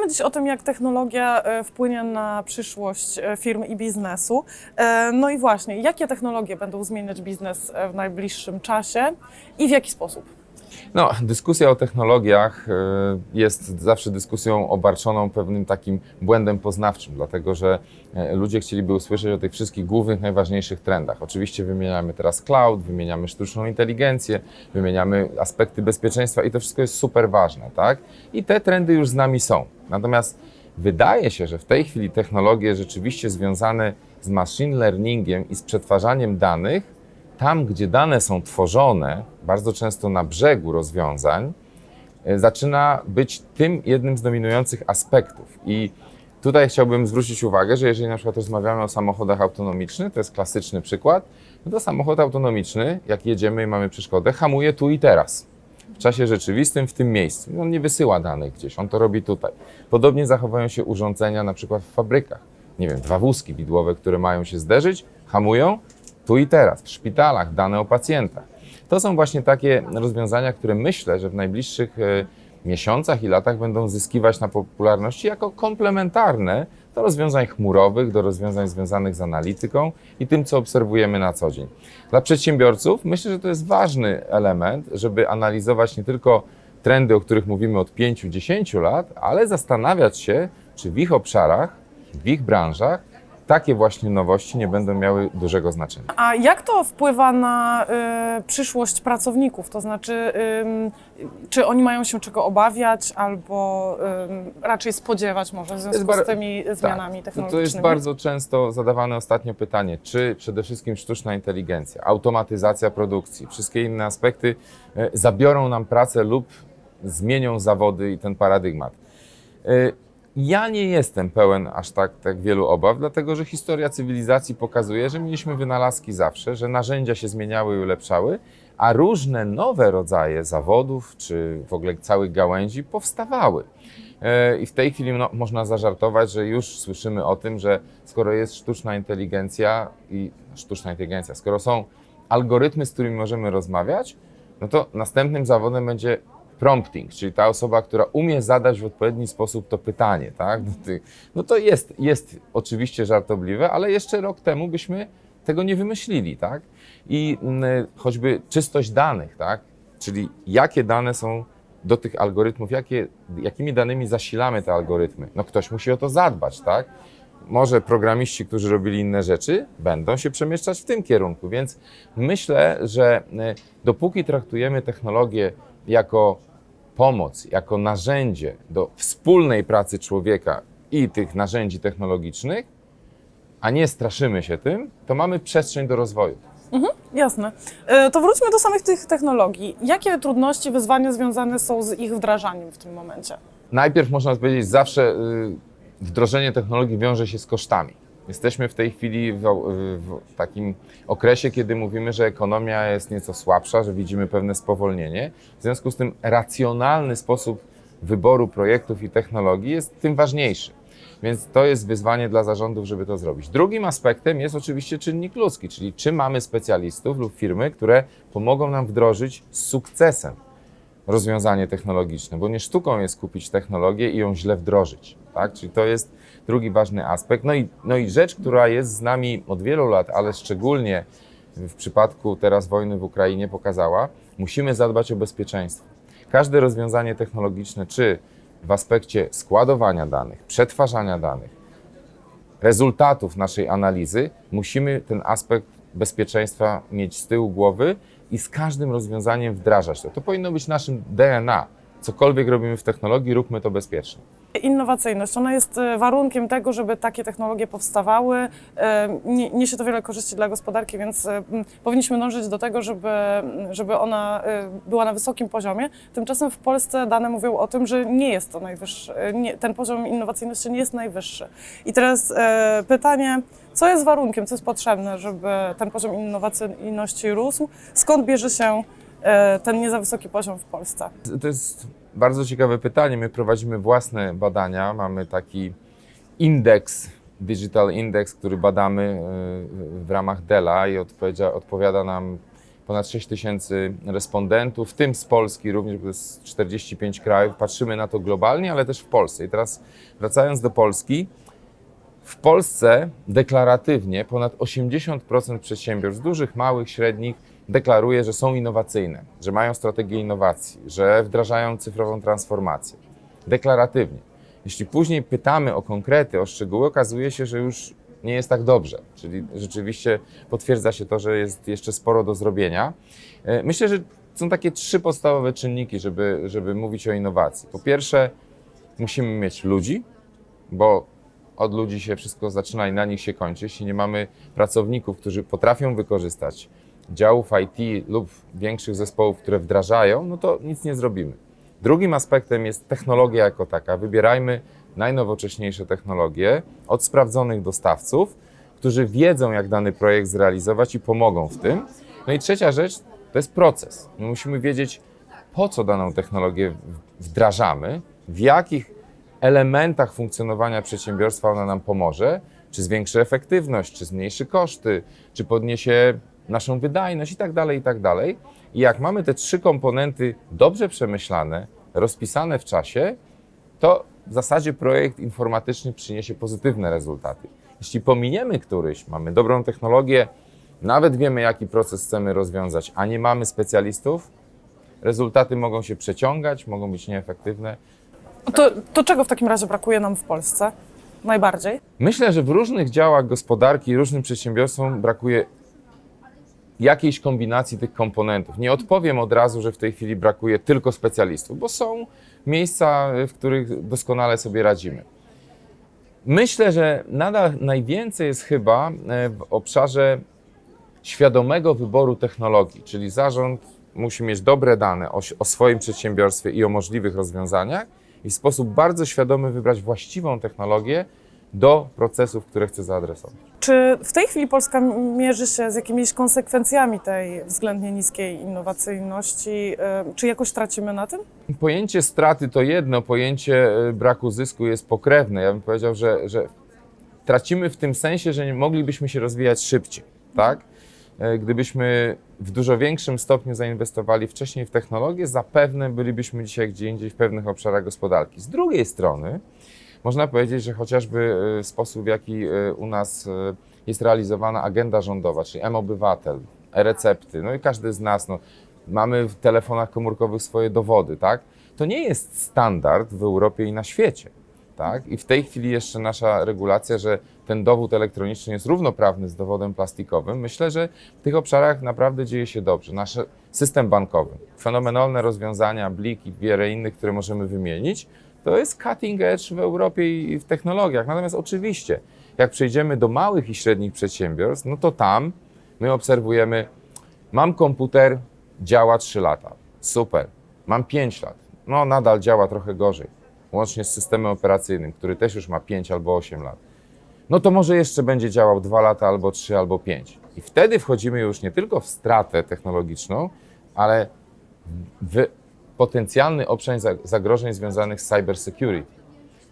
Rozmawiamy dziś o tym, jak technologia e, wpłynie na przyszłość e, firm i biznesu. E, No i właśnie, jakie technologie będą zmieniać biznes w najbliższym czasie i w jaki sposób? No, dyskusja o technologiach y, jest zawsze dyskusją obarczoną pewnym takim błędem poznawczym, dlatego że e, ludzie chcieliby usłyszeć o tych wszystkich głównych, najważniejszych trendach. Oczywiście wymieniamy teraz cloud, wymieniamy sztuczną inteligencję, wymieniamy aspekty bezpieczeństwa i to wszystko jest super ważne, tak? I te trendy już z nami są. Natomiast wydaje się, że w tej chwili technologie rzeczywiście związane z machine learningiem i z przetwarzaniem danych tam, gdzie dane są tworzone, bardzo często na brzegu rozwiązań, e, zaczyna być tym jednym z dominujących aspektów. I tutaj chciałbym zwrócić uwagę, że jeżeli na przykład rozmawiamy o samochodach autonomicznych, to jest klasyczny przykład, no to samochód autonomiczny, jak jedziemy i mamy przeszkodę, hamuje tu i teraz. W czasie rzeczywistym, w tym miejscu. On nie wysyła danych gdzieś, on to robi tutaj. Podobnie zachowują się urządzenia na przykład w fabrykach. Nie wiem, dwa wózki widłowe, które mają się zderzyć, hamują, tu i teraz, w szpitalach, dane o pacjentach. To są właśnie takie rozwiązania, które myślę, że w najbliższych e, miesiącach i latach będą zyskiwać na popularności jako komplementarne do rozwiązań chmurowych, do rozwiązań związanych z analityką i tym, co obserwujemy na co dzień. Dla przedsiębiorców myślę, że to jest ważny element, żeby analizować nie tylko trendy, o których mówimy od 5-10 lat, ale zastanawiać się, czy w ich obszarach, w ich branżach takie właśnie nowości nie będą miały dużego znaczenia. A jak to wpływa na y, przyszłość pracowników? To znaczy, ym, czy oni mają się czego obawiać albo ym, raczej spodziewać może w związku z tymi zmianami Tak, technologicznymi? to jest bardzo często zadawane ostatnio pytanie, czy przede wszystkim sztuczna inteligencja, automatyzacja produkcji, wszystkie inne aspekty e, zabiorą nam pracę lub zmienią zawody i ten paradygmat. E, Ja nie jestem pełen aż tak, tak wielu obaw, dlatego że historia cywilizacji pokazuje, że mieliśmy wynalazki zawsze, że narzędzia się zmieniały i ulepszały, a różne nowe rodzaje zawodów czy w ogóle całych gałęzi powstawały. E, I w tej chwili no, można zażartować, że już słyszymy o tym, że skoro jest sztuczna inteligencja i sztuczna inteligencja, skoro są algorytmy, z którymi możemy rozmawiać, no to następnym zawodem będzie prompting, czyli ta osoba, która umie zadać w odpowiedni sposób to pytanie, tak? No, to jest, jest oczywiście żartobliwe, ale jeszcze rok temu byśmy tego nie wymyślili, tak? I mm, choćby czystość danych, tak? Czyli jakie dane są do tych algorytmów, jakie, jakimi danymi zasilamy te algorytmy. No ktoś musi o to zadbać, tak? Może programiści, którzy robili inne rzeczy, będą się przemieszczać w tym kierunku, więc myślę, że e, dopóki traktujemy technologię jako pomoc, jako narzędzie do wspólnej pracy człowieka i tych narzędzi technologicznych, a nie straszymy się tym, to mamy przestrzeń do rozwoju. Jasne. E, To wróćmy do samych tych technologii. Jakie trudności, wyzwania związane są z ich wdrażaniem w tym momencie? Najpierw można powiedzieć, zawsze y, wdrożenie technologii wiąże się z kosztami. Jesteśmy w tej chwili w, w takim okresie, kiedy mówimy, że ekonomia jest nieco słabsza, że widzimy pewne spowolnienie. W związku z tym racjonalny sposób wyboru projektów i technologii jest tym ważniejszy. Więc to jest wyzwanie dla zarządów, żeby to zrobić. Drugim aspektem jest oczywiście czynnik ludzki, czyli czy mamy specjalistów lub firmy, które pomogą nam wdrożyć z sukcesem rozwiązanie technologiczne, bo nie sztuką jest kupić technologię i ją źle wdrożyć. Tak? Czyli to jest drugi ważny aspekt. No i, no i rzecz, która jest z nami od wielu lat, ale szczególnie w przypadku teraz wojny w Ukrainie pokazała, musimy zadbać o bezpieczeństwo. Każde rozwiązanie technologiczne, czy w aspekcie składowania danych, przetwarzania danych, rezultatów naszej analizy, musimy ten aspekt bezpieczeństwa mieć z tyłu głowy i z każdym rozwiązaniem wdrażać to. To powinno być naszym DNA. Cokolwiek robimy w technologii, róbmy to bezpiecznie. Innowacyjność, ona jest e, warunkiem tego, żeby takie technologie powstawały. E, nie- Niesie to wiele korzyści dla gospodarki, więc e, powinniśmy dążyć do tego, żeby, żeby ona była na wysokim poziomie. Tymczasem w Polsce dane mówią o tym, że nie jest to najwyższy, nie, ten poziom innowacyjności nie jest najwyższy. I teraz pytanie, co jest warunkiem, co jest potrzebne, żeby ten poziom innowacyjności rósł? Skąd bierze się ten nie za wysoki poziom w Polsce? To jest bardzo ciekawe pytanie. My prowadzimy własne badania. Mamy taki indeks, Digital Index, który badamy y, w ramach Dela i odpowiada nam ponad 6 tysięcy respondentów, w tym z Polski również, bo jest 45 krajów. Patrzymy na to globalnie, ale też w Polsce. I teraz wracając do Polski, w Polsce deklaratywnie ponad 80% przedsiębiorstw, dużych, małych, średnich, deklaruje, że są innowacyjne, że mają strategię innowacji, że wdrażają cyfrową transformację. Deklaratywnie. Jeśli później pytamy o konkrety, o szczegóły, okazuje się, że już nie jest tak dobrze. Czyli rzeczywiście potwierdza się to, że jest jeszcze sporo do zrobienia. E, Myślę, że są takie trzy podstawowe czynniki, żeby, żeby mówić o innowacji. Po pierwsze, musimy mieć ludzi, bo od ludzi się wszystko zaczyna i na nich się kończy. Jeśli nie mamy pracowników, którzy potrafią wykorzystać działów IT lub większych zespołów, które wdrażają, no to nic nie zrobimy. Drugim aspektem jest technologia jako taka. Wybierajmy najnowocześniejsze technologie od sprawdzonych dostawców, którzy wiedzą, jak dany projekt zrealizować i pomogą w tym. No i trzecia rzecz to jest proces. My musimy wiedzieć, po co daną technologię wdrażamy, w jakich elementach funkcjonowania przedsiębiorstwa ona nam pomoże, czy zwiększy efektywność, czy zmniejszy koszty, czy podniesie naszą wydajność i tak dalej, i tak dalej. I jak mamy te trzy komponenty dobrze przemyślane, rozpisane w czasie, to w zasadzie projekt informatyczny przyniesie pozytywne rezultaty. Jeśli pominiemy któryś, mamy dobrą technologię, nawet wiemy, jaki proces chcemy rozwiązać, a nie mamy specjalistów, rezultaty mogą się przeciągać, mogą być nieefektywne. To, to czego w takim razie brakuje nam w Polsce najbardziej? Myślę, że w różnych działach gospodarki, różnym przedsiębiorstwom brakuje jakiejś kombinacji tych komponentów. Nie odpowiem od razu, że w tej chwili brakuje tylko specjalistów, bo są miejsca, w których doskonale sobie radzimy. Myślę, że nadal najwięcej jest chyba e, w obszarze świadomego wyboru technologii, czyli zarząd musi mieć dobre dane o, o swoim przedsiębiorstwie i o możliwych rozwiązaniach i w sposób bardzo świadomy wybrać właściwą technologię do procesów, które chce zaadresować. Czy w tej chwili Polska mierzy się z jakimiś konsekwencjami tej względnie niskiej innowacyjności? Y, Czy jakoś tracimy na tym? Pojęcie straty to jedno, pojęcie e, braku zysku jest pokrewne. Ja bym powiedział, że, że tracimy w tym sensie, że nie moglibyśmy się rozwijać szybciej, tak? E, Gdybyśmy w dużo większym stopniu zainwestowali wcześniej w technologię, zapewne bylibyśmy dzisiaj gdzie indziej w pewnych obszarach gospodarki. Z drugiej strony, można powiedzieć, że chociażby e, sposób, w jaki e, u nas e, jest realizowana agenda rządowa, czyli M-Obywatel, e-recepty, no i każdy z nas, no, mamy w telefonach komórkowych swoje dowody, tak? To nie jest standard w Europie i na świecie. Tak? I w tej chwili jeszcze nasza regulacja, że ten dowód elektroniczny jest równoprawny z dowodem plastikowym, myślę, że w tych obszarach naprawdę dzieje się dobrze. Nasz system bankowy, fenomenalne rozwiązania, Blik i wiele innych, które możemy wymienić, to jest cutting edge w Europie i w technologiach. Natomiast oczywiście, jak przejdziemy do małych i średnich przedsiębiorstw, no to tam my obserwujemy, mam komputer, działa 3 lata, super, mam 5 lat, no nadal działa trochę gorzej, łącznie z systemem operacyjnym, który też już ma 5 albo 8 lat. No to może jeszcze będzie działał 2 lata, albo 3, albo 5. I wtedy wchodzimy już nie tylko w stratę technologiczną, ale w potencjalny obszar za- zagrożeń związanych z cybersecurity.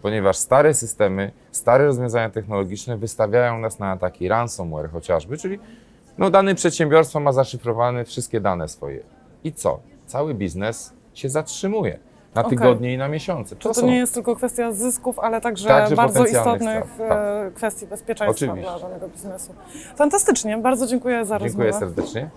Ponieważ stare systemy, stare rozwiązania technologiczne wystawiają nas na ataki ransomware chociażby, czyli no, dane przedsiębiorstwo ma zaszyfrowane wszystkie dane swoje. I co? Cały biznes się zatrzymuje na tygodnie i na miesiące. To, to są- nie jest tylko kwestia zysków, ale także, Także bardzo istotnych strat, e, kwestii bezpieczeństwa Oczywiście. dla danego biznesu. Fantastycznie, bardzo dziękuję za Dziękuję rozmowę. serdecznie.